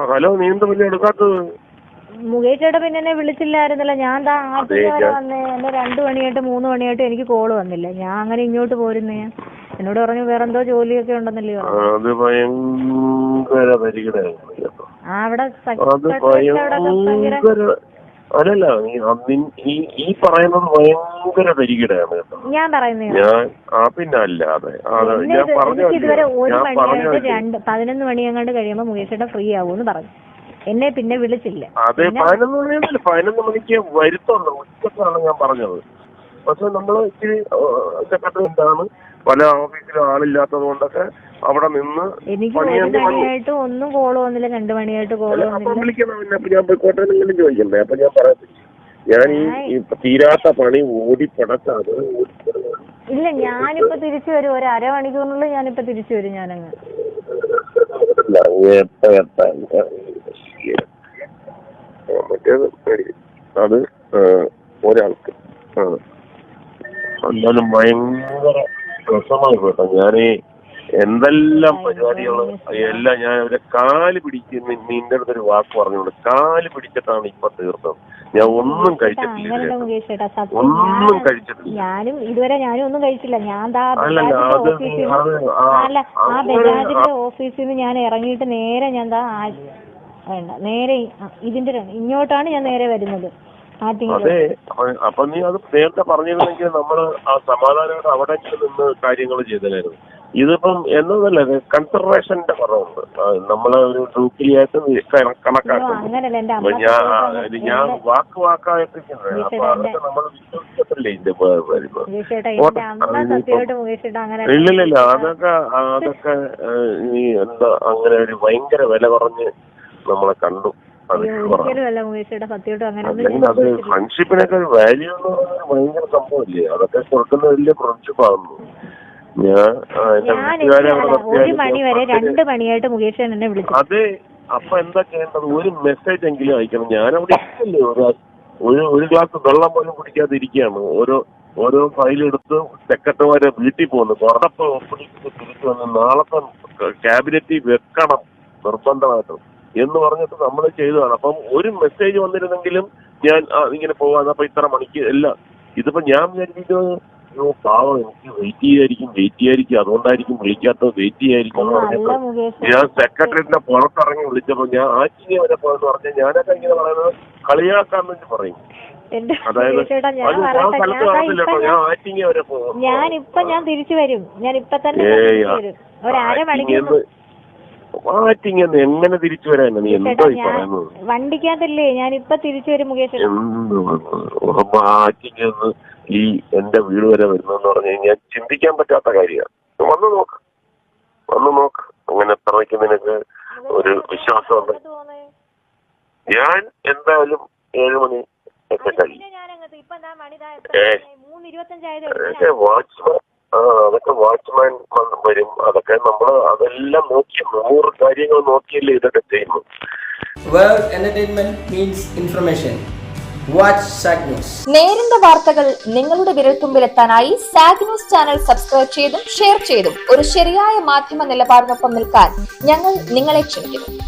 Hello നീ എന്താ പിന്നെ എടുക്കാത്തത്? മുകേഷേട്ട പിന്നെ എന്നെ വിളിച്ചില്ലായിരുന്നല്ലോ. ഞാൻ ദാ ആറ്റിങ്ങ അതെ, വരെ വന്നേ. എന്നെ രണ്ടു മണിയായിട്ട് മൂന്ന് മണിയായിട്ട് എനിക്ക് കോൾ വന്നില്ല. ഞാൻ അങ്ങനെ ഇങ്ങോട്ട് പോരുന്നേ. എന്നോട് പറഞ്ഞു വേറെ എന്തോ ജോലിയൊക്കെ ഉണ്ടെന്നല്ലയോ അത് ഭയങ്കര പരിഗണന ആ അവിടെ അത് അവിടെ ഭയങ്കര ഭയങ്കര അല്ലല്ല ഈ അന്നിൻ- ഈ ഈ പറയുന്നത് ഭയങ്കര പരിഗണയാണ് കേട്ടോ. ഞാൻ പറയുന്നത് ഞാൻ ആ പിന്നെ അല്ലാതെ അതെ. അതെ ഞാൻ പറഞ്ഞു എനിക്ക് ഇതുവരെ ഒരു ഞാൻ മണി പറഞ്ഞു രണ്ട് പതിനൊന്ന് മണിയങ്ങാണ്ട് കഴിയുമ്പോൾ മുകേഷ് ചേട്ടൻ ഫ്രീ ആവൂന്ന് പറഞ്ഞു. എന്നെ പിന്നെ വിളിച്ചില്ല. അതെ പതിനൊന്ന് മണിയല്ല പതിനൊന്ന് മണിക്ക് വരുത്തുള്ളൂ ഉച്ചക്കാണ് ഞാൻ പറഞ്ഞത്. പക്ഷെ നമ്മൾ ഇച്ചിരി സെക്രട്ടറി എന്താണ്? പല ഓഫീസിലും ആളില്ലാത്തത് കൊണ്ടൊക്കെ അവിടെ നിന്ന് എനിക്ക് ഒരു മണിയായിട്ട് ഒന്നും കോൾ വന്നില്ല രണ്ട് മണിയായിട്ട് കോൾ അപ്പൊ വന്നില്ല. വിളിക്കണം പിന്നെ അപ്പൊ ഞാൻ പോയിക്കോട്ടെ എന്നെങ്കിലും ചോദിക്കണ്ടേ? അപ്പൊ ഞാൻ പറയാം. ഞാൻ ഈ ഇപ്പൊ തീരാത്ത പണി ഓടി പടക്കാതെ ഇല്ല ഞാനിപ്പോ തിരിച്ചു വരും. ഒരു അരമണിക്കൂറിനുള്ളിൽ ഞാനിപ്പോ തിരിച്ചു വരും ഞാനങ്ങ്. മറ്റേത് പേടി. അത് ആ, ഒരാൾക്ക്. ആ. എന്നാലും ഭയങ്കര രസമായി കേട്ടോ. ഞാനീ എന്തെല്ലാം പരിപാടികൾ? എല്ലാം ഞാൻ അവരെ കാൽ പിടിക്കുന്ന നിന്റെ അടുത്തൊരു വാക്ക് പറഞ്ഞോണ്ട് കാൽ പിടിച്ചിട്ടാണ് ഇപ്പൊ തീർത്തത് ഞാൻ ഒന്നും കഴിച്ചിട്ടില്ല ഒന്നും കഴിച്ചിട്ടില്ല. ഞാനും ഇതുവരെ ഞാനും ഒന്നും കഴിച്ചില്ല. ഞാൻ അല്ല ആ ബജാജിന്റെ ഓഫീസിൽ നിന്ന് ഞാൻ ഇറങ്ങിയിട്ട് നേരെ ഞാൻ ദാ വേണ്ട നേരെ ഇതിന്റെ ഇങ്ങോട്ടാണ് ഞാൻ നേരെ വരുന്നത്. അതെ അപ്പൊ- അപ്പൊ നീ അത് നേരത്തെ പറഞ്ഞിരുന്നെങ്കിൽ നമ്മൾ ആ സമാധാനമായിട്ട് അവിടെ നിന്ന് കാര്യങ്ങൾ ചെയ്തതായിരുന്നു ഇതിപ്പം എന്നതല്ല കൺസർവേഷന്റെ കുറവുണ്ട്. നമ്മളെ ഒരു അയ്യോ, കണക്കാക്കുന്നു. ഞാൻ ഞാൻ വാക്ക് വാക്കായിട്ടിരിക്കുന്നത് അപ്പൊ അതൊക്കെ നമ്മൾ വിശ്വസിക്കത്തില്ലേ ഇതിന്റെ വരുന്നത് ഇല്ലില്ല അതൊക്കെ അതൊക്കെ ഈ എന്താ അങ്ങനെ ഒരു ഭയങ്കര വില കുറഞ്ഞ് നമ്മളെ കണ്ടു. അത് ഫ്രണ്ട്ഷിപ്പിനൊക്കെ വാല്യൂ എന്ന് പറയുന്നത് ഭയങ്കര സംഭവമില്ലേ അതൊക്കെ കൊടുക്കുന്ന വലിയ ഫ്രണ്ട്ഷിപ്പ് ആകുന്നു ഞാൻ ഒരു മണി വരെ രണ്ട് മണിയായിട്ട് മുകേഷ് എന്നെ വിളിച്ചു. അതെ അപ്പൊ എന്താ ചെയ്യേണ്ടത്? ഒരു മെസ്സേജ് എങ്കിലും അയക്കണം. ഞാൻ അവിടെ ഇരിക്കല്ലേ ഒരു ഒരു ഗ്ലാസ് വെള്ളം പോലും കുടിക്കാതെ ഇരിക്കുകയാണ്. ഓരോ ഓരോ ഫയൽ എടുത്ത് സെക്രട്ടറിമാരെ വീട്ടിൽ പോകുന്നു. പുറത്തപ്പോ ഒപ്പിടിച്ച് തിരിച്ചു വന്ന് നാളത്തെ ക്യാബിനറ്റിൽ വെക്കണം നിർബന്ധമായിട്ടും എന്ന് പറഞ്ഞിട്ട് നമ്മൾ ചെയ്തതാണ്. അപ്പം ഒരു മെസ്സേജ് വന്നിരുന്നെങ്കിലും ഞാൻ ഇങ്ങനെ പോവാന്ന് അപ്പൊ ഇത്ര മണിക്ക് എല്ലാം ഇതിപ്പോ ഞാൻ വിചാരിക്കുന്നത് അയ്യോ പാവം എനിക്ക് വെയിറ്റ് ചെയ്യായിരിക്കും വെയിറ്റ് ചെയ്യായിരിക്കും. അതുകൊണ്ടായിരിക്കും വിളിക്കാത്തത്. വെയിറ്റ് ചെയ്യായിരിക്കും എന്ന് പറഞ്ഞപ്പോ ഞാൻ സെക്രട്ടറിന്റെ പുറത്തിറങ്ങി വിളിച്ചപ്പോ ഞാൻ ആറ്റിങ്ങ വരെ പോയെന്ന് പറഞ്ഞാൽ ഞാനൊക്കെ ഇങ്ങനെ പറയുന്നത് കളിയാക്കാൻ വേണ്ടി പറയും. അതായത് ഞാൻ ആറ്റിങ്ങ വരെ പോകും. ഞാൻ തിരിച്ചു വരും. ഞാൻ ഇപ്പൊ തന്നെ വരും. ഒരു അരമണിക്കൂർ ആറ്റിങ്ങന്ന് എങ്ങനെ തിരിച്ചു വരാനാ? നീ എന്തോ ഈ പറയുന്നത്? വണ്ടിക്കകത്തല്ലേ ഞാൻ ഇപ്പൊ തിരിച്ചു വരും മുകേഷ് എന്ത് ആറ്റിങ്ങന്ന് ഈ എന്റെ വീട് വരെ വരുന്നെന്ന് പറഞ്ഞു കഴിഞ്ഞാൽ ചിന്തിക്കാൻ പറ്റാത്ത കാര്യമാണ്. വന്ന് നോക്ക്. വന്ന് നോക്ക്. അങ്ങനെ എത്രയ്ക്ക് നിനക്ക് ഒരു വിശ്വാസമുണ്ട് ഞാൻ എന്തായാലും ഏഴുമണി ഒക്കെ കഴിയും. ഏ. വാച്ച്മാൻ ആ അതൊക്കെ വാച്ച്മാൻ വരും. അതൊക്കെ നമ്മൾ അതെല്ലാം നോക്കി നൂറ് കാര്യങ്ങൾ നോക്കിയല്ലേ ഇതൊക്കെ ചെയ്യുന്നു. World entertainment means information. നേരിന്റെ വാർത്തകൾ നിങ്ങളുടെ വിരൽത്തുമ്പിലെത്താനായി സാഗ് ന്യൂസ് ചാനൽ സബ്സ്ക്രൈബ് ചെയ്തും ഷെയർ ചെയ്തും ഒരു ശരിയായ മാധ്യമ നിലപാടിനൊപ്പം നിൽക്കാൻ ഞങ്ങൾ നിങ്ങളെ ക്ഷണിക്കുന്നു.